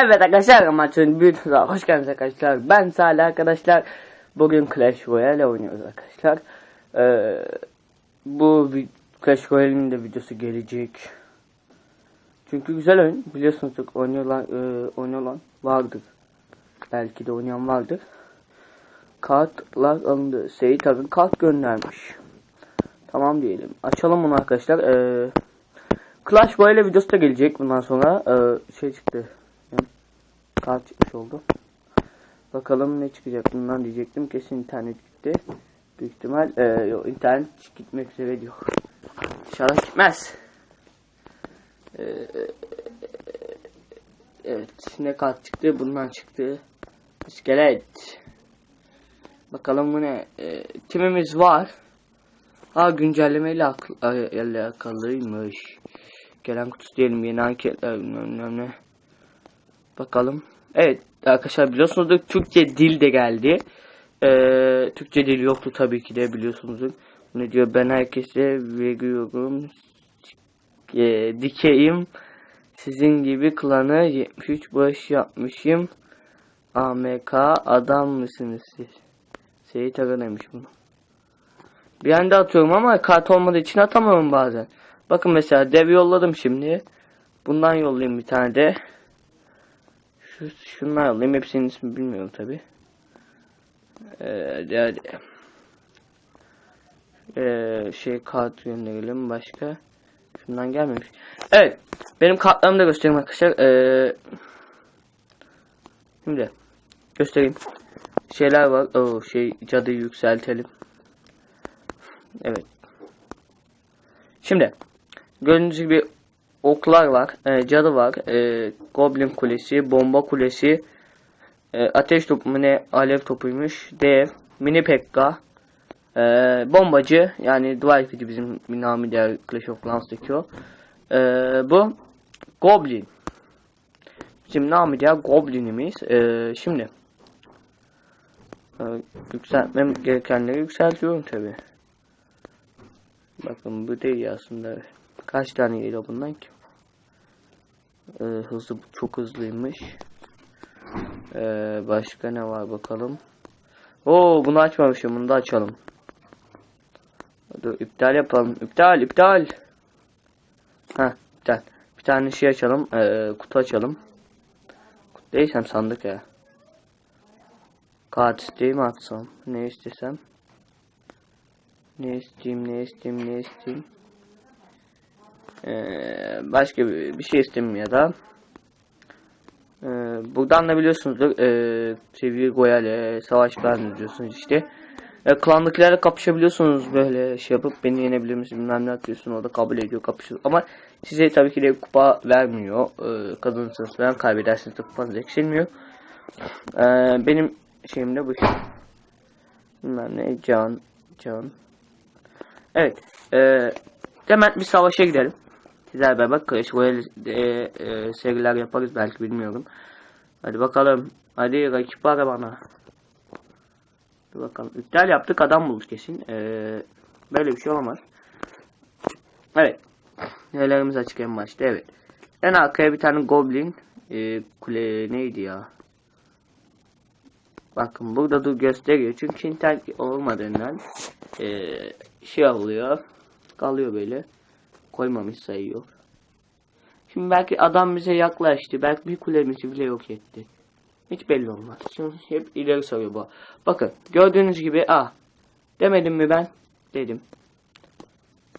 Evet arkadaşlar maçın bir tuzağa hoş geldiniz arkadaşlar. Ben Salih arkadaşlar. Bugün Clash Royale oynuyoruz arkadaşlar. Ee, bu Clash Royale'in de videosu gelecek. Çünkü güzel oyun. Biliyorsunuz çok oynuyorlar, e, oynuyorlar vardır. Belki de oynayan vardır. Kartlar alındı. Seyit Arın kart göndermiş. Tamam diyelim. Açalım bunu arkadaşlar. Ee, Clash Royale videosu da gelecek bundan sonra. Ee, şey çıktı. Kart çıkmış oldu. Bakalım ne çıkacak bundan diyecektim. Kesin internet gitti. Büyük ihtimal ee, yok, internet gitmek üzere diyor. İnşallah gitmez. Ee, evet ne kart çıktı? Bundan çıktı. İskelet. Bakalım bu ne? Ee, timimiz var. Ha güncellemeyle ay- alakalıymış. Gelen kutusu diyelim yeni anketler bilmem ne. Bakalım. Evet arkadaşlar biliyorsunuz Türkçe dil de geldi. Ee, Türkçe dil yoktu tabii ki de biliyorsunuz. Ne diyor ben herkese veriyorum. E, dikeyim. Sizin gibi klanı 73 baş yapmışım. AMK adam mısınız siz? Seyit Aga demiş bunu. Bir anda atıyorum ama kart olmadığı için atamıyorum bazen. Bakın mesela dev yolladım şimdi. Bundan yollayayım bir tane de. Şu, şundan yollayayım. Hepsinin ismi bilmiyorum tabi. Ee, hadi. Ee, şey kart gönderelim başka. Şundan gelmemiş. Evet. Benim kartlarımı da göstereyim arkadaşlar. Ee, şimdi göstereyim. Şeyler var. Oo, şey cadıyı yükseltelim. Evet. Şimdi gördüğünüz gibi oklar var, e, cadı var, e, goblin kulesi, bomba kulesi, e, ateş topu ne alev topuymuş, dev, mini pekka, e, bombacı yani gibi bizim namı diğer Clash of Clans'taki o. E, bu goblin. Bizim namı diğer goblinimiz. E, şimdi e, yükseltmem gerekenleri yükseltiyorum tabi. Bakın bu değil aslında. Kaç tane geliyor bundan ki? Ee, hızlı çok hızlıymış. Ee, başka ne var bakalım. Oo bunu açmamışım. Bunu da açalım. Dur iptal yapalım. İptal iptal. Ha iptal. Bir tane şey açalım. Ee, kutu açalım. Kutu değilsem sandık ya. Kart isteyeyim atsam. Ne istesem. Ne isteyeyim, ne isteyeyim, ne isteyeyim. Ee, başka bir, şey isteyeyim ya da. Ee, buradan da biliyorsunuzdur. E, seviye Goyal'e savaş falan diyorsunuz işte. E, klandakilerle kapışabiliyorsunuz böyle şey yapıp beni yenebilir misin bilmem ne atıyorsun o da kabul ediyor kapışıyor ama size tabii ki de kupa vermiyor e, kazanırsınız falan kaybedersiniz de kupanız eksilmiyor e, benim şeyim de bu bilmem ne can can Evet. E, hemen bir savaşa gidelim. Sizler beraber Clash Royale e, e, seriler yaparız belki bilmiyorum. Hadi bakalım. Hadi rakip ara bana. Dur bakalım. İptal yaptık adam bulduk kesin. E, böyle bir şey olamaz. Evet. Nelerimiz açık en başta. Evet. En arkaya bir tane goblin e, kule neydi ya? Bakın burada dur gösteriyor. Çünkü internet olmadığından e, şey oluyor. Kalıyor böyle. Koymamış sayıyor. Şimdi belki adam bize yaklaştı. Belki bir kulemizi bile yok etti. Hiç belli olmaz. Şimdi hep ileri sarıyor bu. Bakın gördüğünüz gibi ah demedim mi ben? Dedim.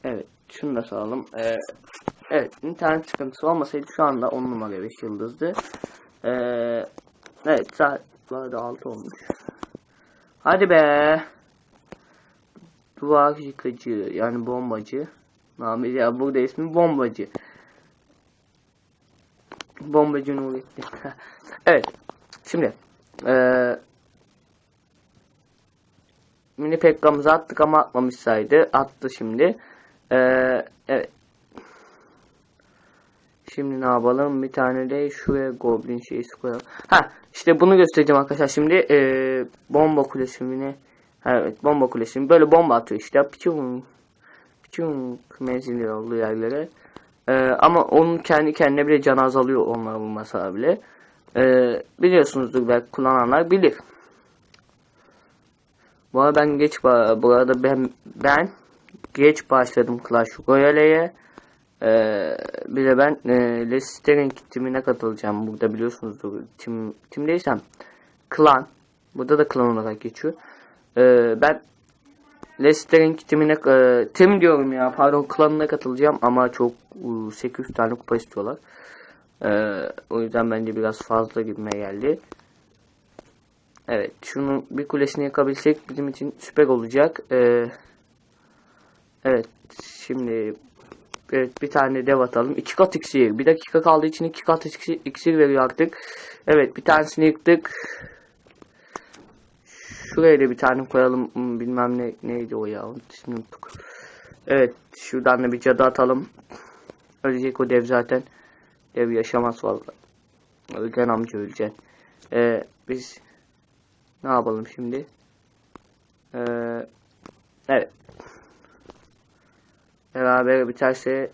Evet. Şunu da soralım. Ee, evet. internet sıkıntısı olmasaydı şu anda 10 numara 5 yıldızdı. Ee, evet. Saat bu da 6 olmuş. Hadi be. Duvar yıkıcı yani bombacı. Namı ya burada ismi bombacı. Bombacı Nurettin. evet. Şimdi eee mini pekkamızı attık ama atmamışsaydı. Attı şimdi. Eee evet. Şimdi ne yapalım? Bir tane de şuraya goblin şeysi koyalım. Ha işte bunu göstereceğim arkadaşlar. Şimdi eee bomba kulesi mi ne? Evet bomba kulesi. Böyle bomba atıyor işte. Piçum. Piçum menzili olduğu yerlere. Ee, ama onun kendi kendine bile can azalıyor onlar bulmasa bile. Ee, biliyorsunuzdur belki kullananlar bilir. Bu arada ben geç bu arada ben ben geç başladım Clash Royale'ye. Ee, bir de ben e, Leicester'in timine katılacağım. Burada biliyorsunuzdur tim timdeysem klan. Burada da klan olarak geçiyor. Ee, ben Leicester'in timine e, tim diyorum ya pardon klanına katılacağım ama çok e, 800 tane kupa istiyorlar. Ee, o yüzden bence biraz fazla gibime geldi. Evet, şunu bir kulesini yakabilsek bizim için süper olacak. Ee, evet, şimdi evet, bir tane dev atalım. İki kat iksir. Bir dakika kaldığı için iki kat iksir, iksir veriyor artık. Evet, bir tanesini yıktık. Şuraya da bir tane koyalım. Hmm, Bilmem ne neydi o ya. İsmini unuttuk. Evet, şuradan da bir cadı atalım. Ölecek o dev zaten. Dev yaşamaz vallahi. Öleceksin amca öleceksin. Ee, biz ne yapalım şimdi? Ee, evet. Beraber biterse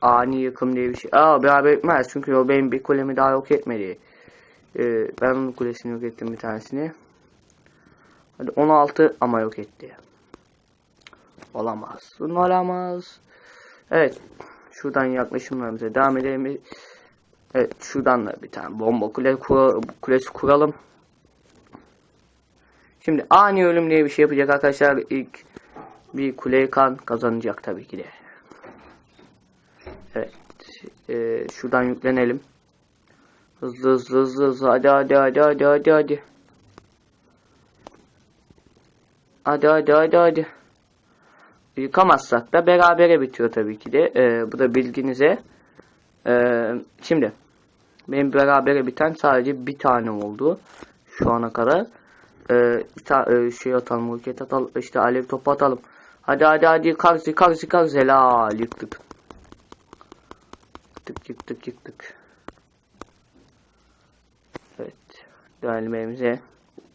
ani yıkım diye bir şey. Aa beraber bitmez çünkü o benim bir kulemi daha yok etmedi. Ee, ben onun kulesini yok ettim bir tanesini. Hadi 16 ama yok etti. Olamaz. Olamaz. Evet. Şuradan yaklaşımlarımıza devam edelim. Evet şuradan da bir tane bomba kule kura, kulesi kuralım. Şimdi ani ölüm diye bir şey yapacak arkadaşlar. İlk bir kuleyi kan kazanacak tabii ki de. Evet. Ee, şuradan yüklenelim. Hızlı hızlı hızlı hızlı. Hadi hadi hadi hadi hadi hadi. Hadi hadi hadi hadi. Yıkamazsak da berabere bitiyor tabii ki de. Ee, bu da bilginize. Ee, şimdi benim berabere biten sadece bir tane oldu. Şu ana kadar. Ee, e, şey atalım, roket atalım, işte alev topu atalım. Hadi hadi hadi karşı karşı karşı helal yıktık. Yıktık yıktık yıktık. Evet. Dönelim evimize.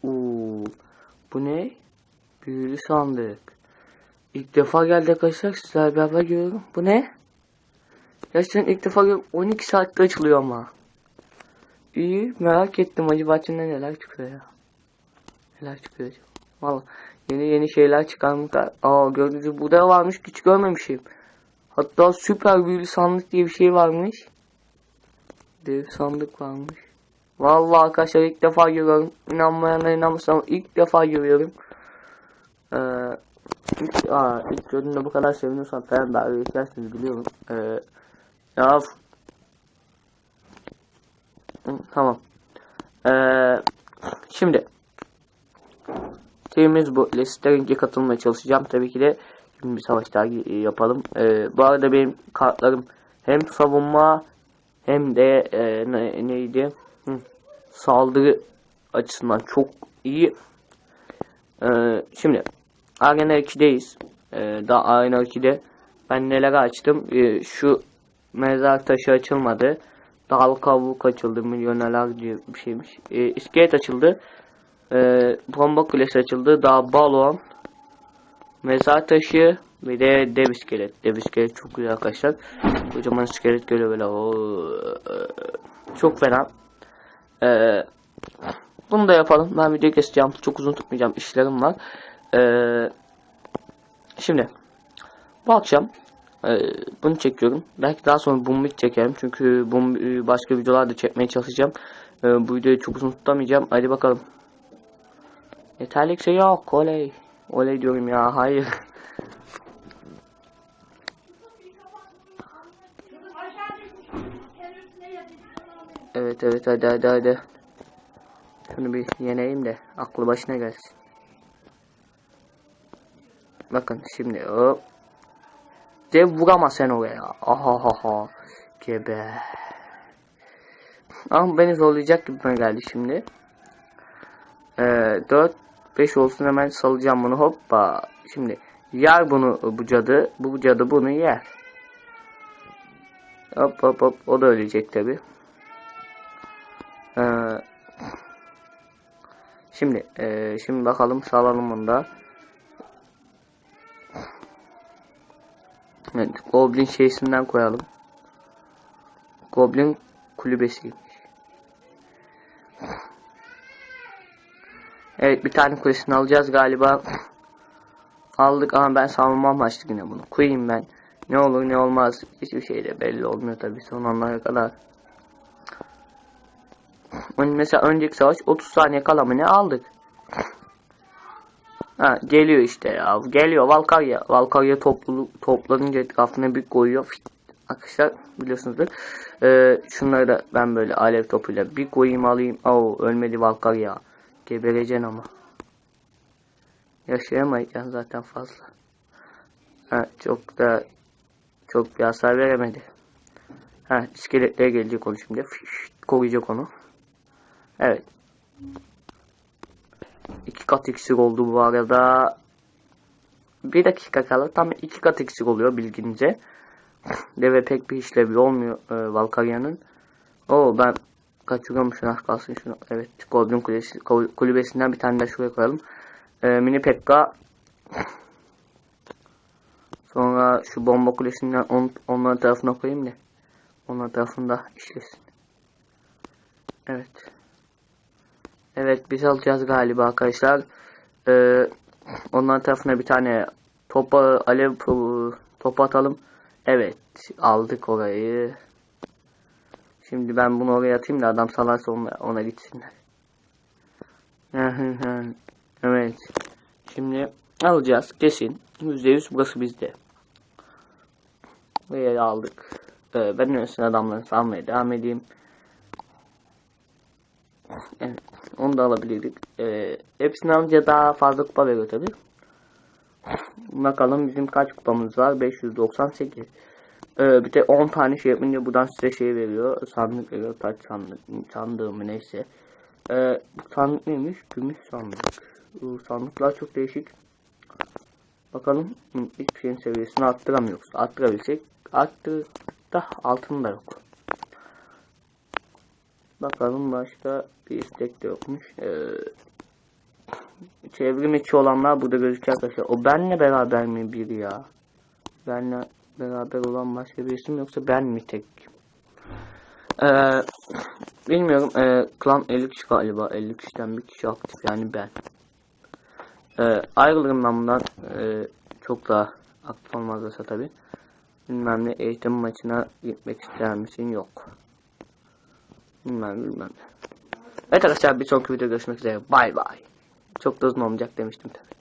Uuu. Bu ne? Büyülü sandık. İlk defa geldi arkadaşlar. Sizlerle beraber görüyorum. Bu ne? Gerçekten ilk defa görüyorum. 12 saatte açılıyor ama. İyi merak ettim acaba içinden neler çıkıyor ya. Neler çıkıyor acaba. Valla yeni yeni şeyler çıkarmışlar. Aa gördüğünüz gibi burada varmış hiç görmemişim. Hatta süper büyülü sandık diye bir şey varmış. Dev sandık varmış. Vallahi arkadaşlar ilk defa görüyorum. İnanmayanlar inanmasın ama ilk defa görüyorum. Ee, ilk, aa, ilk gördüğümde bu kadar seviniyorsan falan daha geçersiniz biliyorum. Ee, ya Tamam. Ee, şimdi Teamimiz bu. Leicester'inki katılmaya çalışacağım. Tabii ki de bir savaş daha yapalım. Ee, bu arada benim kartlarım hem savunma hem de e, ne, neydi? Hı, saldırı açısından çok iyi. Ee, şimdi Arena 2'deyiz. Ee, daha Arena 2'de ben neler açtım? Ee, şu mezar taşı açılmadı. Dal kavuk açıldı. Milyonerler diye bir şeymiş. Ee, iskelet açıldı. Ee, bomba kulesi açıldı. Daha balon. Mezar taşı. Bir de dev iskelet. Dev iskelet çok güzel arkadaşlar. Kocaman iskelet geliyor böyle. Oo, çok fena. Ee, bunu da yapalım. Ben video keseceğim. Çok uzun tutmayacağım. İşlerim var. Ee, şimdi. Bu akşam ee, bunu çekiyorum. Belki daha sonra Boom çekerim. Çünkü Boom başka videolar da çekmeye çalışacağım. Ee, bu videoyu çok uzun tutamayacağım. Hadi bakalım. Yeterlik şey yok. Oley. Oley diyorum ya. Hayır. evet evet hadi hadi hadi. Şunu bir yeneyim de aklı başına gelsin. Bakın şimdi hop. Dev vuramaz sen oraya. Aha ha ha. Gebe. Ama beni zorlayacak gibi geldi şimdi. Ee, 4 5 olsun hemen salacağım bunu hoppa. Şimdi yer bunu bu cadı. Bu cadı bunu yer. Hop hop hop o da ölecek tabi. Ee, şimdi e, şimdi bakalım salalım bunu da. Evet, Goblin şeysinden koyalım. Goblin kulübesiymiş. Evet bir tane kulesini alacağız galiba. Aldık ama ben savunma amaçlı yine bunu. Queen ben. Ne olur ne olmaz. Hiçbir şey de belli olmuyor tabi son anlara kadar. Hani mesela önceki savaş 30 saniye kala mı ne aldık. Ha geliyor işte ya. Geliyor Valkarya. Valkarya toplu, toplanınca etrafına bir koyuyor. Fit. Arkadaşlar biliyorsunuzdur. Ee, şunları da ben böyle alev topuyla bir koyayım alayım. Oo ölmedi Valkarya. Gebereceksin ama. Yaşayamayacaksın zaten fazla. Ha, çok da çok bir hasar veremedi. Ha, iskeletlere gelecek onu şimdi. Fiş, koruyacak onu. Evet. İki kat iksir oldu bu arada. Bir dakika kala tam iki kat iksir oluyor bilginize. Deve pek bir işlevi olmuyor e, Valkarya'nın. Oo ben kaçırıyorum şunu az kalsın şunu. Evet Goblin Kulesi, kul- kulübesinden bir tane de şuraya koyalım. E, mini Pekka. Sonra şu bomba kulesinden on, onların tarafına koyayım da. Onların tarafında işlesin. Evet. Evet biz alacağız galiba arkadaşlar. Ee, onların tarafına bir tane topa alev topu atalım. Evet aldık orayı. Şimdi ben bunu oraya atayım da adam salarsa ona, ona gitsinler. evet. Şimdi alacağız kesin. %100 burası bizde. Buraya aldık. Ee, ben öylesine adamları salmaya devam edeyim. Evet, onu da alabilirdik. Ee, hepsini alınca daha fazla kupa veriyor tabi. Bakalım bizim kaç kupamız var? 598. Ee, bir de 10 tane şey yapınca buradan size şey veriyor. Sandık veriyor. Taç sandık. Sandığı neyse. Ee, bu sandık neymiş? Gümüş sandık. Bu sandıklar çok değişik. Bakalım hiçbir şeyin seviyesini arttıramıyoruz. Arttırabilsek arttır da altında yok. Bakalım başka bir istek de yokmuş. Ee, çevrim içi olanlar burada gözüküyor arkadaşlar. O benle beraber mi biri ya? Benle beraber olan başka bir isim yoksa ben mi tek? Ee, bilmiyorum. Ee, klan 50 kişi galiba. 50 kişiden bir kişi aktif yani ben. Ee, ayrılırım ben bundan. Ee, çok daha aktif olmazsa tabi. Bilmem ne eğitim maçına gitmek ister misin? Yok. Bilmem bilmem. Evet arkadaşlar bir sonraki videoda görüşmek üzere. Bay bay. Çok da uzun olmayacak demiştim tabi.